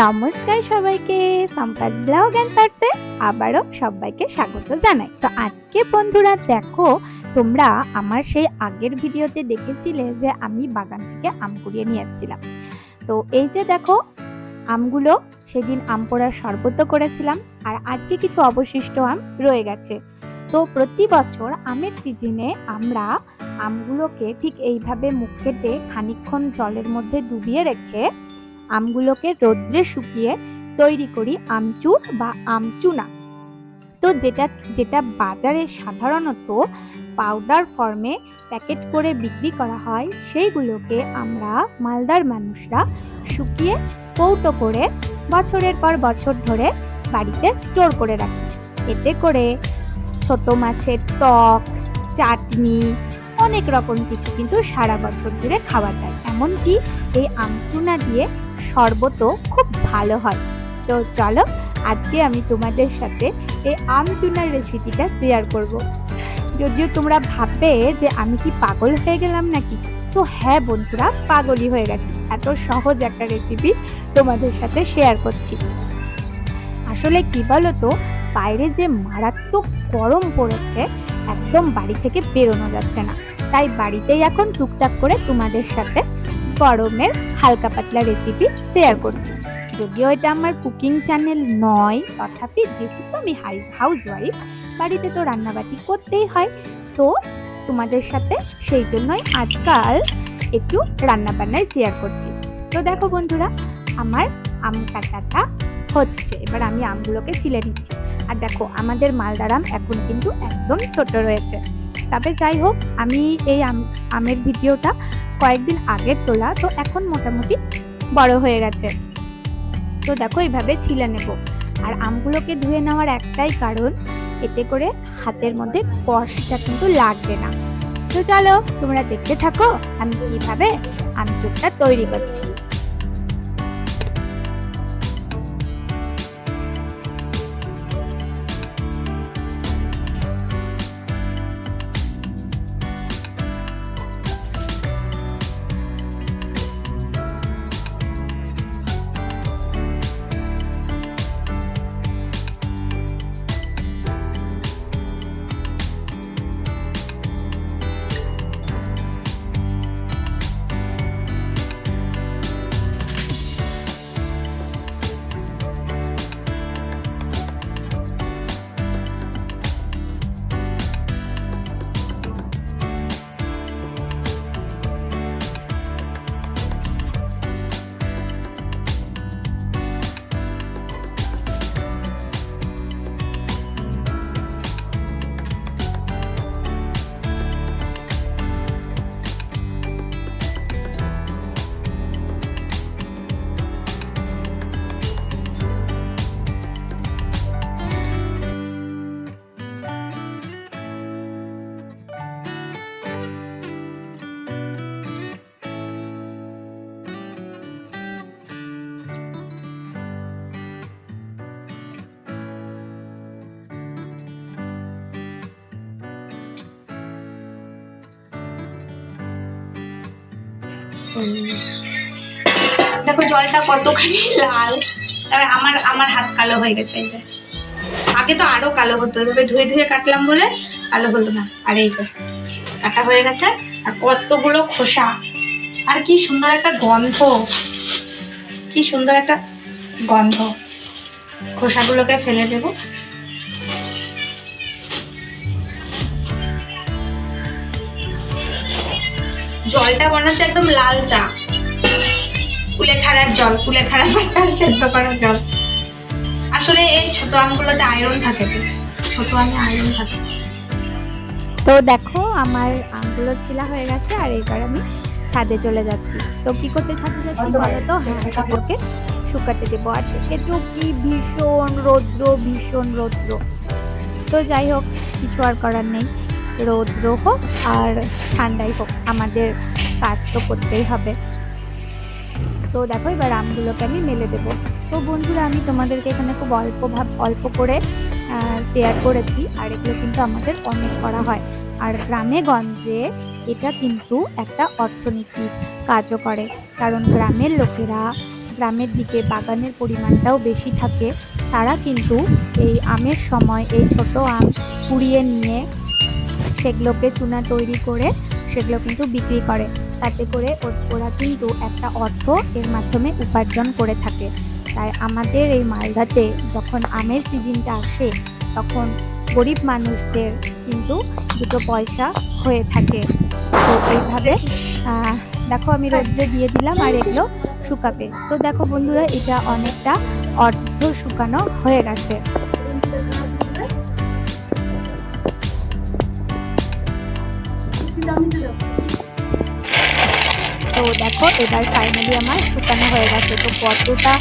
নমস্কার সবাইকে সম্পাদ blog and পার্টসে আবারও সবাইকে স্বাগত জানাই। তো আজকে বন্ধুরা দেখো, তোমরা আমার সেই আগের ভিডিওতে দেখেছিলে যে আমি বাগান থেকে আম কুড়িয়ে নিয়ে এসেছিলাম। তো এই যে দেখো, আমগুলো সেদিন আম পোড়ার শরবত করেছিলাম আর আজকে কিছু অবশিষ্ট আম রয়ে গেছে। তো প্রতি বছর আমের সিজনে আমরা আমগুলোকে ঠিক এইভাবে মুখ কেটে খানিকক্ষণ জলের মধ্যে ডুবিয়ে রেখে আমগুলোকে রোদ্রে শুকিয়ে তৈরি করি আমচুর বা আমচুনা। তো যেটা যেটা বাজারে সাধারণত পাউডার ফর্মে প্যাকেট করে বিক্রি করা হয়, সেইগুলোকে আমরা মালদার মানুষরা শুকিয়ে কৌটো করে বছরের পর বছর ধরে বাড়িতে স্টোর করে রাখি। এতে করে ছোট মাছের টক, চাটনি, অনেক রকম কিছু কিন্তু সারা বছর ধরে খাওয়া যায়। এমনকি এই আমচুনা দিয়ে শরবতও খুব ভালো হয়। তো চলো, আজকে আমি তোমাদের সাথে এই আমচুনার রেসিপিটা শেয়ার করব। যদিও তোমরা ভাববে যে আমি কি পাগল হয়ে গেলাম নাকি? তো হ্যাঁ বন্ধুরা, পাগলই হয়ে গেছি। এত সহজ একটা রেসিপি তোমাদের সাথে শেয়ার করছি। আসলে কি বলো তো বাইরে যে মারাত্মক গরম পড়েছে, একদম বাড়ি থেকে বেরোনো যাচ্ছে না। তাই বাড়িতেই এখন টুকটাক করে তোমাদের সাথে গরমের হালকা পাতলা রেসিপি শেয়ার করছি। যদিও এটা আমার কুকিং চ্যানেল নয়, তথাপি যেহেতু আমি হাই হাউস ওয়াইফ বাড়িতে তো রান্নাবাটি করতেই হয়, তো তোমাদের সাথে সেই জন্যই আজকাল একটু রান্নাবান্নায় শেয়ার করছি। তো দেখো বন্ধুরা, আমার আম কাটাটা হচ্ছে, এবার আমি আমগুলোকে ছিলে নিচ্ছি। আর দেখো, আমাদের মালদার আম এখন কিন্তু একদম ছোট রয়েছে। তবে যাই হোক, আমি এই আম, আমের ভিডিওটা কয়েকদিন আগের তোলা, তো এখন মোটামুটি বড় হয়ে গেছে। তো দেখো এইভাবে ছিলে নেব। আর আমগুলোকে ধুয়ে নেওয়ার একটাই কারণ, এতে করে হাতের মধ্যে কষটা কিন্তু লাগবে না। তো চলো, তোমরা দেখতে থাকো, আমি কীভাবে আমচুরটা তৈরি করছি। দেখো, জলটা কতখানি লাল। তারপরে আমার আমার হাত কালো হয়ে গেছে, এই যে। আগে তো আরও কালো হতো, এভাবে ধুয়ে ধুয়ে কাটলাম বলে কালো হলো না। আর এই যে, কাটা হয়ে গেছে, আর কতগুলো খোসা। আর কি সুন্দর একটা গন্ধ। কি সুন্দর একটা গন্ধ। খোসাগুলোকে ফেলে দেবো। জলটা হচ্ছে একদম লাল চা। কুলেখাড়ার জল কুলেখাড়া পাতার সেদ্ধ করা জল। আসলে এই ছোট আমগুলোতে আয়রন থাকে। ছোট আমে আয়রন থাকে। তো দেখো আমার আমগুলো ছিলা হয়ে গেছে আর এবার আমি ছাদে চলে যাচ্ছি। তো কি করতে ছাদে যাচ্ছি? বলো তো? হ্যাঁ কাপড়কে শুকাতে দেবো। আর দেখেছ কি ভীষণ রৌদ্র ভীষণ রৌদ্র। তো যাই হোক কিছু আর করার নেই। রৌদ্র হোক আর ঠান্ডাই হোক, আমাদের কাজ তো করতেই হবে। তো দেখো, এবার আমগুলোকে আমি মেলে দেবো। তো বন্ধুরা, আমি তোমাদেরকে এখানে খুব অল্প ভাব, অল্প করে শেয়ার করেছি, আর এগুলো কিন্তু আমাদের অনেক করা হয়। আর গ্রামে গঞ্জে এটা কিন্তু একটা অর্থনীতির কাজও করে, কারণ গ্রামের লোকেরা, গ্রামের দিকে বাগানের পরিমাণটাও বেশি থাকে। তারা কিন্তু এই আমের সময় এই ছোট আম কুড়িয়ে নিয়ে সেগুলোকে চুনা তৈরি করে সেগুলো কিন্তু বিক্রি করে। তাতে করে ওরা কিন্তু একটা অর্থ এর মাধ্যমে উপার্জন করে থাকে। তাই আমাদের এই মালদাতে যখন আমের সিজনটা আসে, তখন গরিব মানুষদের কিন্তু দুটো পয়সা হয়ে থাকে। তো এইভাবে দেখো আমি রোদ্রে দিয়ে দিলাম আর এগুলো শুকাবে। তো দেখো বন্ধুরা, এটা অনেকটা অর্ধ শুকানো হয়ে গেছে। তো দেখো, এবার ফাইনালি আমার শুকানো হয়ে গেছে। তো কতটা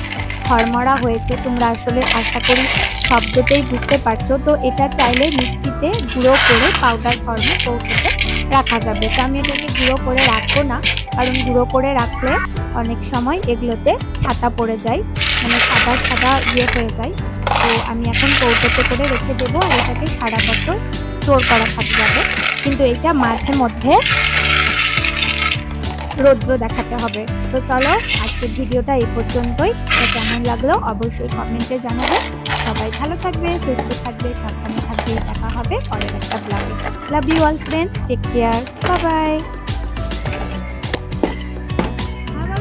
খরমরা হয়েছে তোমরা আসলে আশা করি শব্দতেই বুঝতে পারছ। তো এটা চাইলে মিক্সিতে গুঁড়ো করে পাউডার ফর্মে কৌটোতে রাখা যাবে। তো আমি এটাকে গুঁড়ো করে রাখব না, কারণ গুঁড়ো করে রাখলে অনেক সময় এগুলোতে ছাতা পড়ে যায় মানে সাদা সাদা ইয়ে হয়ে যায়। তো আমি এখন কৌটোতে করে রেখে দেবো আর এটাকে সারা বছর স্টোর করা থাকে যাবে কিন্তু এটা মাঝে মধ্যে রৌদ্র দেখাতে হবে। তো চলো, আজকের ভিডিওটা এই পর্যন্তই। কেমন লাগল অবশ্যই কমেন্টে জানাবে। সবাই ভালো থাকবে, সুস্থ থাকবে, সাবধানে থাকবে। দেখা হবে পরের একটা ব্লগে love you all friends take care bye